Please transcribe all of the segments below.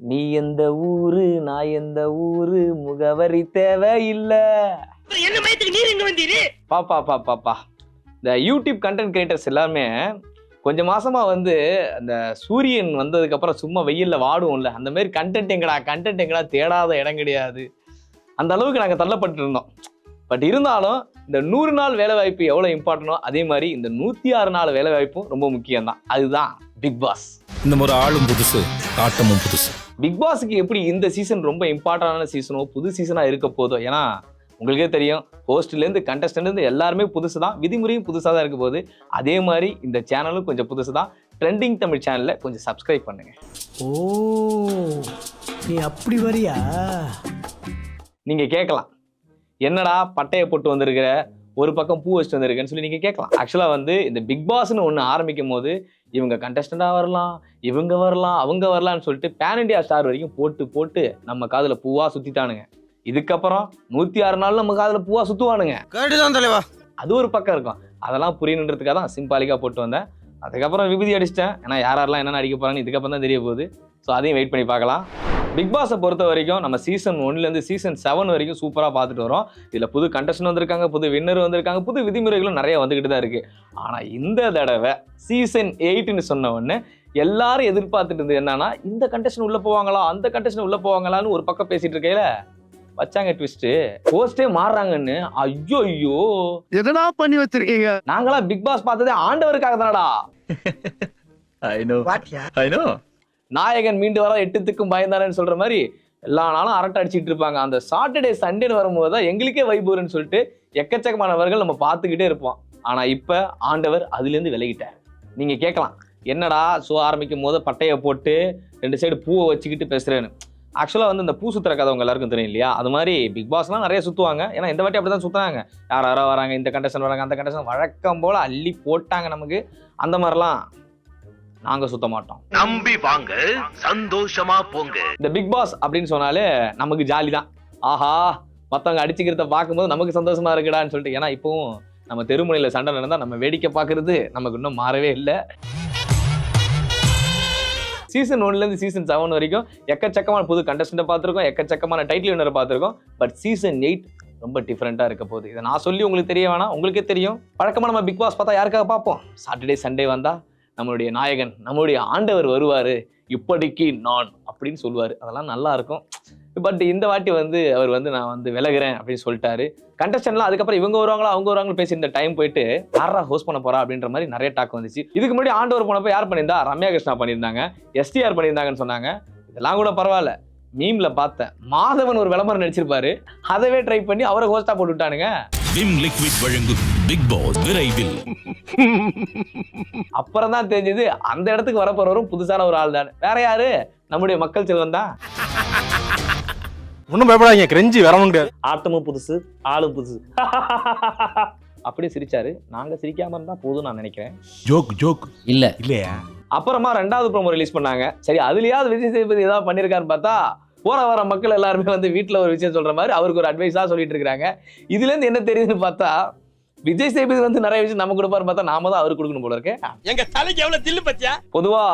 நீ எந்த ஊரு நான் எந்த ஊரு முகவரி தேவையில்லை. என்ன மயத்துக்கு நீர் எங்க வந்தீரு? பாப்பா பா பாப்பா இந்த யூடியூப் கண்டென்ட் கிரியேட்டர்ஸ் எல்லாமே கொஞ்சம் மாசமா வந்து அந்த சூரியன் வந்ததுக்கு அப்புறம் சும்மா வெயில்ல வாடுவோம்ல அந்த மாதிரி கண்டென்ட் எங்கடா கண்டென்ட் எங்கடா தேடாத இடம் கிடையாது. அந்த அளவுக்கு நாங்கள் தள்ளப்பட்டு இருந்தோம். பட் இருந்தாலும் இந்த நூறு நாள் வேலைவாய்ப்பு எவ்வளோ இம்பார்ட்டனோ அதே மாதிரி இந்த நூற்றி ஆறு நாள் வேலைவாய்ப்பும் ரொம்ப முக்கியம்தான். அதுதான் பிக் பாஸ் இந்த முறை ஆளும் புதுசு ஆட்டமும் புதுசு. பிக் பாஸுக்கு எப்படி இந்த சீசன் ரொம்ப இம்பார்ட்டண்டான சீசனோ புது சீசனாக இருக்க போதோ ஏன்னா உங்களுக்கே தெரியும் ஹோஸ்ட்லேருந்து கண்டஸ்டன்ட்லேருந்து எல்லாருமே புதுசு தான் விதிமுறையும் புதுசாக தான் இருக்க போகுது. அதே மாதிரி இந்த சேனலும் கொஞ்சம் புதுசு தான். ட்ரெண்டிங் தமிழ் சேனலில் கொஞ்சம் சப்ஸ்கிரைப் பண்ணுங்க. ஓ நீ அப்படி வரியா? நீங்கள் கேட்கலாம். என்னடா பட்டையை போட்டு வந்திருக்கிற? ஒரு பக்கம் பூ வச்சுட்டு வந்திருக்கேன்னு சொல்லி நீங்கள் கேட்கலாம். ஆக்சுவலாக வந்து இந்த பிக் பாஸ்னு ஒன்று ஆரம்பிக்கும் போது இவங்க கண்டஸ்டண்டாக வரலாம் இவங்க வரலாம் அவங்க வரலாம்னு சொல்லிட்டு பேன் இண்டியா ஸ்டார் வரைக்கும் போட்டு போட்டு நம்ம காதில் பூவாக சுற்றிட்டானுங்க இதுக்கப்புறம் நூற்றி ஆறு நாள் நம்ம காதில் பூவாக சுற்றுவானுங்க கேட்டுதான் தலைவா. அது ஒரு பக்கம் இருக்கும். அதெல்லாம் புரியணுன்றதுக்காக தான் சிம்பாலிக்காக போட்டு வந்தேன். அதுக்கப்புறம் விபூதி அடிச்சிட்டேன். ஏன்னா யார் யாரெல்லாம் என்னென்ன அடிக்க போகிறாங்கன்னு இதுக்கப்புறம் தான் தெரிய போகுது. ஸோ அதையும் வெயிட் பண்ணி பார்க்கலாம். பிக் பாஸை பொறுத்த வரைக்கும் நம்ம சீசன் ஒன்லேருந்து சீசன் செவன் வரைக்கும் சூப்பராக பார்த்துட்டு வரோம். இதில் புது கண்டஸ்டன் வந்திருக்காங்க புது வின்னர் வந்திருக்காங்க புது விதிமுறைகளும் நிறைய வந்துக்கிட்டு தான் இருக்குது ஆனால் இந்த தடவை சீசன் எயிட்னு சொன்ன உடனே எல்லாரும் எதிர்பார்த்துட்டு இருந்தது என்னன்னா இந்த கண்டஸ்டன் உள்ளே போவாங்களா அந்த கண்டஸ்டன் உள்ளே போவாங்களான்னு ஒரு பக்கம் பேசிட்டு இருக்கையில வச்சாங்க ட்விஸ்ட்டு போஸ்டே மாறுறாங்கன்னு ஐயோ ஐயோ எதனா பண்ணி வச்சிருக்கீங்க? நாங்களா பிக் பாஸ் பார்த்ததே ஆண்டவருக்காக தானடா ஐ நோ ஐ நோ நாயகன் மீண்டு வர எட்டுத்துக்கும் பயந்தானேன்னு சொல்ற மாதிரி எல்லா நாளும் அரட்டை அடிச்சுட்டு இருப்பாங்க. அந்த சாட்டர்டே சண்டேன்னு வரும்போது தான் எங்களுக்கே வைபூர்னு சொல்லிட்டு எக்கச்சக்கமானவர்கள் நம்ம பார்த்துக்கிட்டே இருப்போம். ஆனா இப்ப ஆண்டவர் அதுலேருந்து விலகிட்டார். நீங்க கேட்கலாம் என்னடா ஷோ ஆரம்பிக்கும் போது பட்டையை போட்டு ரெண்டு சைடு பூவை வச்சுக்கிட்டு பேசுறேன்னு. ஆக்சுவலாக வந்து இந்த பூ சுத்துற கதை உங்க எல்லாருக்கும் தெரியும் இல்லையா? அது மாதிரி பிக் பாஸ்லாம் நிறைய சுற்றுவாங்க ஏன்னா இந்த வாட்டி அப்படி தான் சுற்றுறாங்க யார் யாரோ வராங்க இந்த கண்டஷன் வராங்க அந்த கண்டஷன் வழக்கம் போல் அள்ளி போட்டாங்க நமக்கு. அந்த மாதிரிலாம் நாங்கள் சுத்த மாட்டோம். நம்பி வாங்க சந்தோஷமா போங்க. இந்த பிக் பாஸ் அப்படின்னு சொன்னாலே நமக்கு ஜாலி தான் ஆஹா மற்றவங்க அடிச்சுக்கிறத பார்க்கும்போது நமக்கு சந்தோஷமா இருக்குடான்னு சொல்லிட்டு ஏன்னா இப்போவும் நம்ம தெருமுனையில் சண்டை நடந்தால் நம்ம வேடிக்கை பார்க்கறது நமக்கு இன்னும் மாறவே இல்லை. சீசன் ஒன்லேருந்து சீசன் செவன் வரைக்கும் எக்கச்சக்கமான புது கண்டஸ்டண்ட்டை பார்த்துருக்கோம் எக்கச்சக்கமான டைட்டில் வினரை பார்த்துருக்கோம். பட் சீசன் எயிட் ரொம்ப டிஃப்ரெண்ட்டாக இருக்க போகுது. இதை நான் சொல்லி உங்களுக்கு தெரிய வேணாம். உங்களுக்கே தெரியும். பழக்கமாக நம்ம பிக் பாஸ் பார்த்தா யாருக்காக பார்ப்போம்? சாட்டர்டே சண்டே வந்தால் நம்மளுடைய நாயகன் நம்மளுடைய ஆண்டவர் வருவார். இப்படிக்கு நான் அப்படின்னு சொல்லுவார். அதெல்லாம் நல்லா இருக்கும் பட் இந்த வாட்டி வந்து அவர் வந்து நான் வந்து விலகிறேன் அப்படின்னு சொல்லிட்டாரு. கண்டஸ்டன்லாம் அதுக்கப்புறம் இவங்க வருவாங்களா அவங்க வருவாங்களா பேசி இந்த டைம் போயிட்டு யாரா ஹோஸ்ட் பண்ண போறா அப்படின்ற மாதிரி நிறைய டாக் வந்துச்சு. இதுக்கு முன்னாடி ஆண்டவர் போனப்போ யார் பண்ணியிருந்தா? ரம்யா கிருஷ்ணா பண்ணியிருந்தாங்க எஸ்டிஆர் பண்ணியிருந்தாங்கன்னு சொன்னாங்க. இதெல்லாம் கூட பரவாயில்ல. மீம்ல பார்த்தேன். மாதவன் ஒரு விளம்பரம் நடிச்சிருப்பாரு. அதவே ட்ரை பண்ணி அவரை ஹோஸ்டா போட்டு விட்டானுங்க. விம் லிக்விட் வழங்கும் பிக் பாஸ் விரைவில். அப்புறம் தான் தெரிஞ்சது அந்த இடத்துக்கு வரப்போறவரும் புதுசான ஒரு ஆள் தான். வேற யாரு? நம்முடைய மக்கள் செல்வன் தான். ஒன்றும் பயப்படாதீங்க கிரெஞ்சி வரணும் கிடையாது. ஆட்டமும் புதுசு ஆளும் புதுசு. அப்படி சிரிச்சாரு. நாங்க சிரிக்காம இருந்தா போதும் நான் நினைக்கிறேன். ஜோக் ஜோக் இல்ல. இல்லையா? அப்புறமா ரெண்டாவது ப்ரோமோ ரிலீஸ் பண்ணாங்க. சரி அதுலயாவது விஜய் சேதுபதி ஏதாவது பண்ணியிருக்காருன்னு பார்த்தா போற வர மக்கள் எல்லாருமே வந்து வீட்டில் ஒரு விஷயம் சொல்ற மாதிரி அவருக்கு ஒரு அட்வைஸாக சொல்லிட்டு இருக்காங்க இதுல இருந்து என்ன தெரியுதுன்னு பார்த்தா விஜய் சேதுபதி வந்து நிறைய விஷயம் நம்ம கொடுப்பாரு பார்த்தா நாம தான் அவருக்கு கொடுக்கணும் போல இருக்கே. எங்க தலைக்கு எவ்வளவு தில்லு பச்சா பொதுவா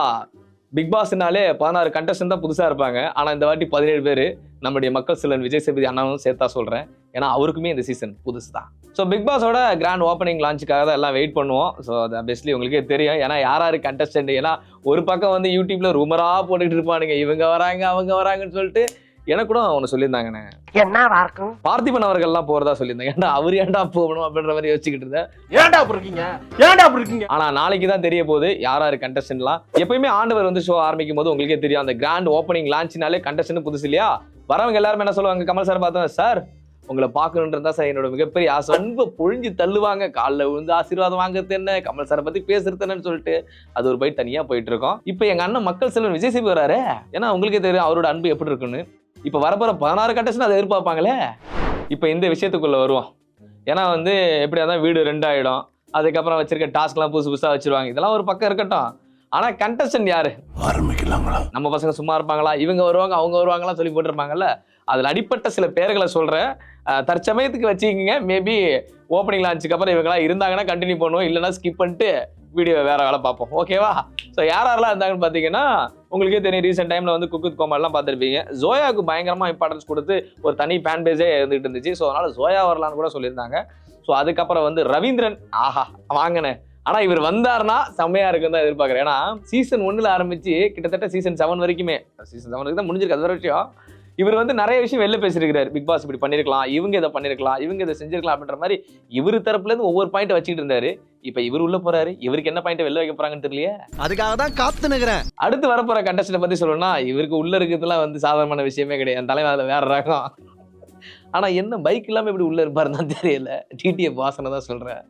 பிக் பாஸ்னாலே பதினாறு கண்டஸ்டன் தான் புதுசா இருப்பாங்க. ஆனா இந்த வாட்டி பதினேழு பேர் நம்முடைய மக்கள் சிலன் விஜய் சேதுபதி அண்ணாவும் சேர்த்தா சொல்றேன். ஏன்னா அவருக்குமே இந்த சீசன் புதுசு தான் ஸோ பிக் பாஸோட கிராண்ட் ஓப்பனிங் லான்ச்சுக்காக தான் எல்லாம் வெயிட் பண்ணுவோம். ஸோ அது பெஸ்ட்லி உங்களுக்கே தெரியும். ஏன்னா யார் யார் கண்டஸ்டன்ட் ஏன்னா ஒரு பக்கம் வந்து யூடியூப்ல ரூமரா போட்டுக்கிட்டு இருப்பானுங்க. இவங்க வராங்க அவங்க வராங்கன்னு சொல்லிட்டு எனக்கு கூட ஒன்று சொல்லியிருந்தாங்கண்ணே. என்னவா இருக்கும் பார்த்திபன் அவர்கள்லாம் போறதா சொல்லியிருந்தாங்க. ஏன்டா அவர் ஏன்டா போகணும் அப்படின்ற மாதிரி யோசிச்சுக்கிட்டு இருந்தேன். ஏன்டா அப்படி இருக்கீங்க? ஏன்டா அப்படி இருக்கீங்க? ஆனா நாளைக்கு தான் தெரிய போகுது யார் யார் கண்டஸ்டன்ட்லாம் எப்பயுமே ஆண்டவர் வந்து ஷோ ஆரம்பிக்கும் போது உங்களுக்கே தெரியும். அந்த கிராண்ட் ஓப்பனிங் லான்ச்னாலே கண்டஸ்டன்ட் புதுசு இல்லையா? வரவங்க எல்லாரும் என்ன சொல்லுவாங்க? கமல் சார் பார்த்தோம். சார் உங்களை பார்க்கணுன்றது தான் சார் என்னோட மிகப்பெரிய ஆசை. அன்பை பொழிஞ்சு தள்ளுவாங்க. காலில் விழுந்து ஆசீர்வாதம் வாங்குறது என்ன? கமல் சாரை பத்தி பேசுறது என்னன்னு சொல்லிட்டு அது ஒரு பைட் தனியா போயிட்டு இருக்கோம் இப்போ எங்க அண்ணன் மக்கள் செல்வன் விஜய் சேபி வராரு? ஏன்னா உங்களுக்கே தெரியும் அவரோட அன்பு எப்படி இருக்குன்னு. இப்போ வரப்போற பதினாறு கண்டஸ்டன் அதை எதிர்பார்ப்பாங்களே? இப்போ இந்த விஷயத்துக்குள்ள வருவோம். ஏன்னா வந்து எப்படியா தான் வீடு ரெண்டாயிடும். அதுக்கப்புறம் வச்சிருக்க டாஸ்க்லாம் புதுசு புதுசாக வச்சிருவாங்க. இதெல்லாம் ஒரு பக்கம் இருக்கட்டும். ஆனா கண்டஸ்டன்ட் யாரு? ஆரம்பிக்கலாங்களா? நம்ம பசங்க சும்மா இருப்பாங்களா? இவங்க வருவாங்க அவங்க வருவாங்கலாம் சொல்லி போட்டிருப்பாங்கல்ல? அதில் அடிப்பட்ட சில பேர்களை சொல்கிறேன் தற்சமயத்துக்கு வச்சுக்கிங்க. மேபி ஓப்பனிங் லான்ச்சுக்கு அப்புறம் இவங்களாம் இருந்தாங்கன்னா கண்டினியூ பண்ணுவோம். இல்லைன்னா ஸ்கிப் பண்ணிட்டு வீடியோ வேற வேலை பார்ப்போம். ஓகேவா ஸோ யார் யாரெல்லாம் இருந்தாங்கன்னு பார்த்தீங்கன்னா உங்களுக்கே தெரியும். ரீசெண்ட் டைமில் வந்து குக்குத் கோமாலாம் பார்த்துருப்பீங்க. ஜோயாவுக்கு பயங்கரமாக இம்பார்ட்டன்ஸ் கொடுத்து ஒரு தனி ஃபேன் பேஸே இருந்துகிட்டு இருந்துச்சு. ஸோ அதனால ஜோயா வரலான்னு கூட சொல்லியிருந்தாங்க. ஸோ அதுக்கப்புறம் வந்து ரவீந்திரன் ஆஹா வாங்கினேன். ஆனால் இவர் வந்தாருன்னா செம்மையா இருக்குன்னு தான் எதிர்பார்க்குறேன். ஏன்னா சீசன் ஒன்றில் ஆரம்பிச்சு கிட்டத்தட்ட சீசன் செவன் வரைக்குமே சீசன் செவன் வரைக்கும் தான் முடிஞ்சிருக்கு. அது விஷயம். இவர் வந்து நிறைய விஷயம் வெளில பேசியிருக்கிறார். பிக் பாஸ் இப்படி பண்ணிருக்கலாம் இவங்க இதை பண்ணிருக்கலாம் இவங்க இதை செஞ்சிருக்கலாம் அப்படின்ற மாதிரி இவர் தரப்புல இருந்து ஒவ்வொரு பாயிண்ட் வச்சுக்கிட்டு இருந்தாரு. இப்போ இவர் உள்ள போறாரு. இவருக்கு என்ன பாயிண்ட் வெளில வைக்க போறாங்கன்னு தெரியலையே. அதுக்காக தான் காத்து நிக்கிறேன் அடுத்து வரப்போற கண்டஸ்டன்ட் பத்தி சொல்லணும்னா இவருக்கு உள்ள இருக்கிறதுலாம் வந்து சாதாரணமான விஷயமே கிடையாது. தலைவர் அதுல வேற ரகம். ஆனா என்ன பைக் இல்லாம இப்படி உள்ள இருப்பாருன்னு தான் தெரியல. டிடிஎஃப் வாசனை தான் சொல்றேன்.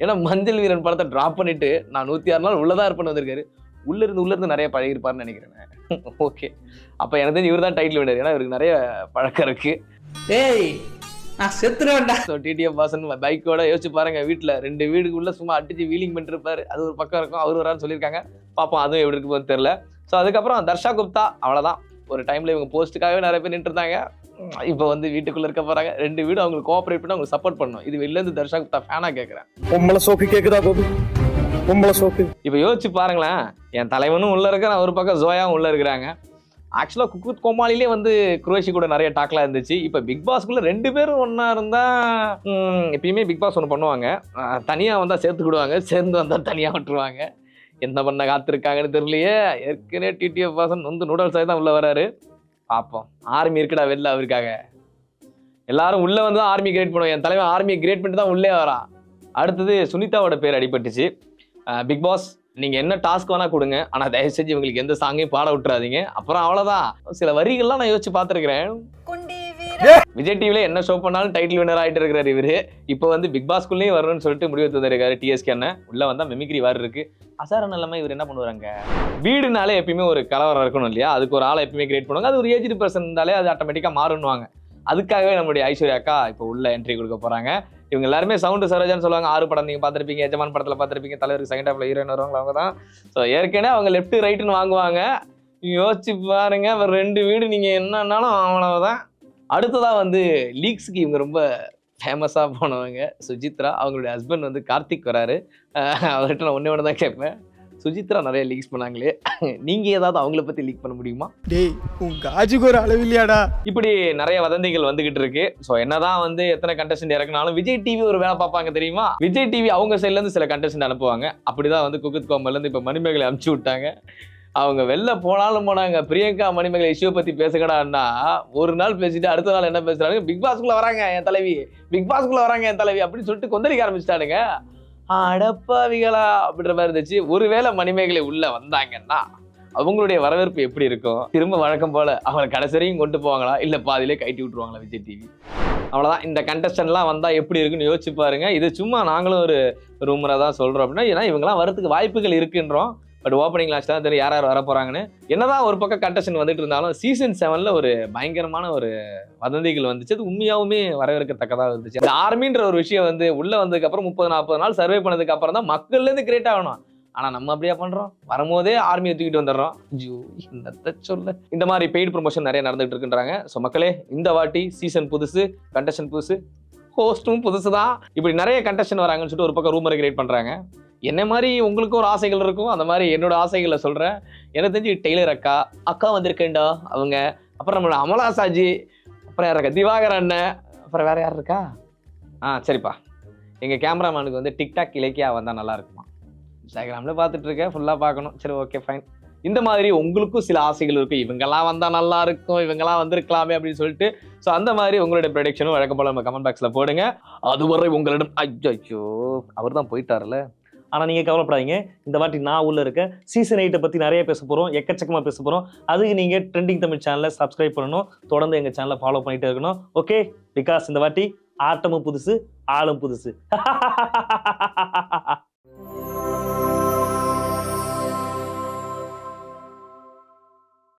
ஏன்னா மஞ்சள் வீரன் படத்தை டிராப் பண்ணிட்டு நான் நூத்தி ஆறு நாள் உள்ளதா இருப்பேன்னு வந்திருக்காரு. உள்ள இருந்து உள்ள இருந்து நிறைய பழகிருப்பாருன்னு நினைக்கிறேன் ஓகே அப்ப எனக்கு தெரிஞ்சு இவர் தான் டைட்டில் வினர் ஏன்னா இவருக்கு நிறைய பழக்கம் இருக்கு. ஏய் நான் செத்துருவேன்டா. ஸோ டிடிஎஃப் வாசன் பைக்கோட யோசிச்சு பாருங்க வீட்டில் ரெண்டு வீடுக்குள்ள சும்மா அடிச்சு வீலிங் பண்ணிட்டு இருப்பாரு அது ஒரு பக்கம் இருக்கும் அவர் வரான்னு சொல்லியிருக்காங்க. பார்ப்போம் அதுவும் எப்படி இருக்கு போகுதுன்னு தெரியல. ஸோ அதுக்கப்புறம் தர்ஷா குப்தா அவ்வளோதான் ஒரு டைம்ல இவங்க போஸ்ட்டுக்காகவே நிறைய பேர் நின்று இருந்தாங்க இப்போ வந்து வீட்டுக்குள்ள இருக்க போறாங்க. ரெண்டு வீடு அவங்களுக்கு கோஆப்ரேட் பண்ணி அவங்களுக்கு சப்போர்ட் பண்ணணும். இது வெளில இருந்து தர்ஷா குப்தா ஃபேனா கேட்குறேன் பொம்பளை சோக்கு கேக்குதா கோபி? பொம்பளை சோக்கு. இப்போ யோசிச்சு பாருங்களேன். என் தலைவனும் உள்ள இருக்கிறான் ஒரு பக்கம் ஜோயாவும் உள்ள இருக்கிறாங்க. ஆக்சுவலாக குக்குத் கோமாளிலே வந்து குரோஷி கூட நிறைய டாக்லாம் இருந்துச்சு. இப்போ பிக் பாஸ்க்குள்ள ரெண்டு பேரும் ஒன்றா இருந்தால் எப்பயுமே பிக் பாஸ் ஒன்று பண்ணுவாங்க. தனியாக வந்தால் சேர்த்துக்கிடுவாங்க. சேர்ந்து வந்தால் தனியாக விட்டுருவாங்க. என்ன பண்ண காத்திருக்காங்கன்னு தெரியலையே. ஏற்கனவே டிடிஎஃப் வாசன் வந்து நூடல்ஸ் தான் உள்ளே வராரு. பார்ப்போம் ஆர்மி இருக்குடா வெளில அவருக்காக. எல்லாரும் உள்ளே வந்து தான் ஆர்மி கிரியேட் பண்ணுவோம் என் தலைவன் ஆர்மியை கிரியேட் பண்ணிட்டு தான் உள்ளே வரான். அடுத்தது சுனிதாவோட பேர் அடிபட்டுச்சு. பிக் பாஸ் நீங்கள் என்ன டாஸ்க் வேணால் கொடுங்க. ஆனால் தயவு செஞ்சு இவங்களுக்கு எந்த சாங்கையும் பாட விட்டுறாதீங்க. அப்புறம் அவ்வளோதான் சில வரிகள்லாம் நான் யோசிச்சு பார்த்துருக்குறேன். விஜய் டிவில என்ன ஷோ பண்ணாலும் டைட்டில் வினர் ஆயிட்டு இருக்கிறாரு இவரு. இப்போ வந்து பிக் பாஸ்குள்ளேயும் வரணும்னு சொல்லிட்டு முடிவு தந்திருக்காரு டிஎஸ்கே அண்ணன். உள்ள வந்தா மிமிக்ரி வார் இருக்கு. அசார நிலைமை இவர் என்ன பண்ணுவாங்க வீடுனாலே எப்பயுமே ஒரு கலவரம் இருக்கணும் இல்லையா? அதுக்கு ஒரு ஆளை எப்பயுமே கிரியேட் பண்ணுவாங்க. அது ஒரு ஏஜ்டு பர்சன் இருந்தாலே அது ஆட்டோமேட்டிக்கா மாறுன்னுவாங்க. அதுக்காகவே நம்மளுடைய ஐஸ்வர்யா அக்கா இப்போ உள்ள என்ட்ரி கொடுக்க போறாங்க. இவங்க எல்லாருமே சவுண்டு சரோஜான்னு சொல்லுவாங்க. ஆறு படம் நீங்க பார்த்துருப்பீங்க எஜமான் படத்துல பார்த்துருப்பீங்க தலைவருக்கு செகண்ட் ஹாஃப்ல ஹீரோயின் வருவாங்க அவங்க தான் ஸோ ஏற்கனவே அவங்க லெஃப்ட் ரைட்டுன்னு வாங்குவாங்க. யோசிச்சு பாருங்க ரெண்டு வீடு நீங்க என்னன்னாலும் அவ்வளவுதான். அடுத்ததா வந்து லீக்ஸுக்கு இவங்க ரொம்ப ஃபேமஸாக போனவங்க. சுஜித்ரா அவங்களுடைய ஹஸ்பண்ட் வந்து கார்த்திக் வராரு. அவர்கிட்ட நான் ஒன்றே ஒன்று தான் கேட்பேன். சுஜித்ரா நிறைய லீக்ஸ் பண்ணாங்களே. நீங்கள் ஏதாவது அவங்கள பற்றி லீக் பண்ண முடியுமா? டேய் உன் காஜுக்கு ஒரு அளவு இல்லையாடா. இப்படி நிறைய வதந்திகள் வந்துகிட்டு இருக்கு. ஸோ என்னதான் வந்து எத்தனை கண்டஸ்டன்ட் இறக்குனாலும் விஜய் டிவி ஒரு வேலை பார்ப்பாங்க தெரியுமா? விஜய் டிவி அவங்க சைட்ல இருந்து சில கண்டஸ்டன்ட் அனுப்புவாங்க. அப்படிதான் வந்து குக்குத் கோம்பல்ல இருந்து இப்போ மணிமேகலை அனுப்பிச்சு விட்டாங்க. அவங்க வெளில போனாலும் போனாங்க. பிரியங்கா மணிமேகலை இஷ்யூ பத்தி பேசுகடான்னா ஒரு நாள் பேசிட்டு அடுத்த நாள் என்ன பேசுறாங்க? பிக் பாஸ்க்குள்ள வராங்க என் தலைவி. பிக் பாஸ்க்குள்ள வராங்க என் தலைவி அப்படின்னு சொல்லிட்டு கொந்தளிக்க ஆரம்பிச்சிட்டானுங்க. அடப்பாவிகளா அப்படின்ற மாதிரி இருந்துச்சு. ஒருவேளை மணிமேகலை உள்ள வந்தாங்கன்னா அவங்களுடைய வரவேற்பு எப்படி இருக்கும்? திரும்ப வழக்கம் போல அவங்களை கடைசரையும் கொண்டு போவாங்களா? இல்ல பாதியிலே கைட்டி விட்டுருவாங்களா விஜய் டிவி அவ்வளோதான் இந்த கண்டஸ்டன்ட்லாம் வந்தால் எப்படி இருக்குன்னு யோசிச்சு பாருங்க. இது சும்மா நாங்களும் ஒரு ரூமரா தான் சொல்கிறோம் அப்படின்னா ஏன்னா இவங்கெல்லாம் வரத்துக்கு வாய்ப்புகள் இருக்குன்றோம். பட் ஓப்பனிங் லாஸ்ட் தான் தெரியும் யார் யார் வர போறாங்கன்னு என்னதான் ஒரு பக்கம் கண்டஷன் வந்துட்டு இருந்தாலும் சீசன் செவன்ல ஒரு பயங்கரமான ஒரு வதந்திகள் வந்துச்சு. அது உண்மையாகவுமே வரவேற்கத்தக்கதாக இருந்துச்சு. அந்த ஆர்மின்ற ஒரு விஷயம் வந்து உள்ள வந்ததுக்கு அப்புறம் முப்பது நாற்பது நாள் சர்வே பண்ணதுக்கு அப்புறம் தான் மக்கள்லேருந்து கிரியேட் ஆகணும். ஆனா நம்ம அப்படியா பண்றோம்? வரும்போதே ஆர்மியை தூக்கிட்டு வந்துடுறோம். ஐயோ என்னத்த சொல்ல? இந்த மாதிரி பெய்டு ப்ரொமோஷன் நிறைய நடந்துட்டு இருக்குன்றாங்க. ஸோ மக்களே இந்த வாட்டி சீசன் புதுசு கண்டஷன் புதுசு ஹோஸ்ட்டும் புதுசு தான் இப்படி நிறைய கண்டஷன் வராங்கன்னு சொல்லிட்டு ஒரு பக்கம் ரூமரை கிரியேட் பண்ணுறாங்க என்ன மாதிரி உங்களுக்கும் ஒரு ஆசைகள் இருக்கும். அந்த மாதிரி என்னோட ஆசைகளை சொல்கிறேன் எனக்கு தெரிஞ்சு டெய்லர் அக்கா அக்கா வந்திருக்கேன்டா அவங்க. அப்புறம் நம்மளோட அமலா சாஜி அப்புறம் யார் இருக்கா? திவாகர் அண்ணன் அப்புறம் வேறு யார் இருக்கா? ஆ சரிப்பா. எங்கள் கேமராமேனுக்கு வந்து டிக்டாக் இலக்கியா வந்தால் நல்லா இருக்குமா? இன்ஸ்டாகிராமில் பார்த்துட்டு இருக்கேன். ஃபுல்லாக பார்க்கணும். சரி ஓகே ஃபைன் இந்த மாதிரி உங்களுக்கும் சில ஆசைகள் இருக்கும். இவங்கெல்லாம் வந்தால் நல்லா இருக்கும். இவங்கெல்லாம் வந்திருக்கலாமே அப்படின்னு சொல்லிட்டு. ஸோ அந்த மாதிரி உங்களுடைய ப்ரொடக்ஷனும் வழக்கம் போல் நம்ம கமெண்ட் பாக்ஸில் போடுங்க. அதுவரை உங்களிடம் ஐயோ அவர் தான் போயிட்டார்ல ஆனால் நீங்கள் கவலைப்படாதீங்க. இந்த வாட்டி நான் உள்ள இருக்கேன். சீசன் எயிட்டை பற்றி நிறைய பேச போகிறோம் எக்கச்சக்கமாக பேச போகிறோம் அதுக்கு நீங்கள் ட்ரெண்டிங் தமிழ் சேனலை சப்ஸ்கிரைப் பண்ணணும். தொடர்ந்து எங்கள் சேனலை ஃபாலோ பண்ணிகிட்டே இருக்கணும். ஓகே பிகாஸ் இந்த வாட்டி ஆட்டமும் புதுசு ஆளும் புதுசு.